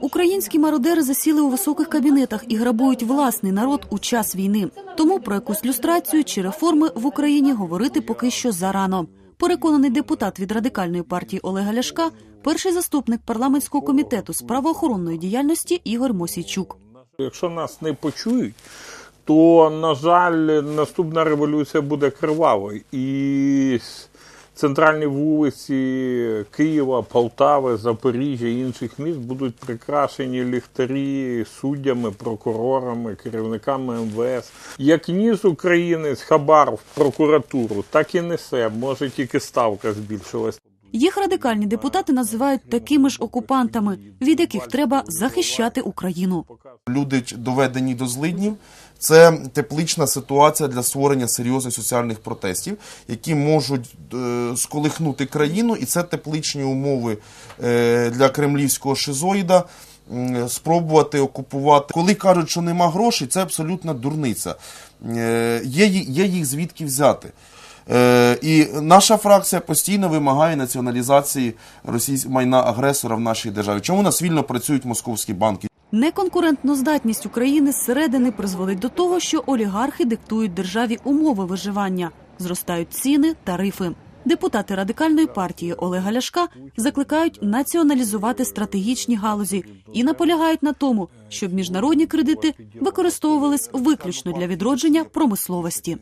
Українські мародери засіли у високих кабінетах і грабують власний народ у час війни. Тому про якусь люстрацію чи реформи в Україні говорити поки що зарано. Переконаний депутат від радикальної партії Олега Ляшка, перший заступник парламентського комітету з правоохоронної діяльності Ігор Мосійчук. Якщо нас не почують, то, на жаль, наступна революція буде кривавою. І центральні вулиці Києва, Полтави, Запоріжжя і інших міст будуть прикрашені ліхтарі суддями, прокурорами, керівниками МВС. Як ніс українець хабар в прокуратуру, так і несе. Може тільки ставка збільшилась. Їх радикальні депутати називають такими ж окупантами, від яких треба захищати Україну. Люди доведені до злиднів. Це теплична ситуація для створення серйозних соціальних протестів, які можуть е, сколихнути країну, і це тепличні умови е, для кремлівського шизоїда. Спробувати окупувати, коли кажуть, що нема грошей, це абсолютна дурниця. Е, Є, є їх звідки взяти. І наша фракція постійно вимагає націоналізації російського майна агресора в нашій державі. Чому у нас вільно працюють московські банки? Неконкурентноздатність України зсередини призводить до того, що олігархи диктують державі умови виживання, зростають ціни, тарифи. Депутати радикальної партії Олега Ляшка закликають націоналізувати стратегічні галузі і наполягають на тому, щоб міжнародні кредити використовувались виключно для відродження промисловості.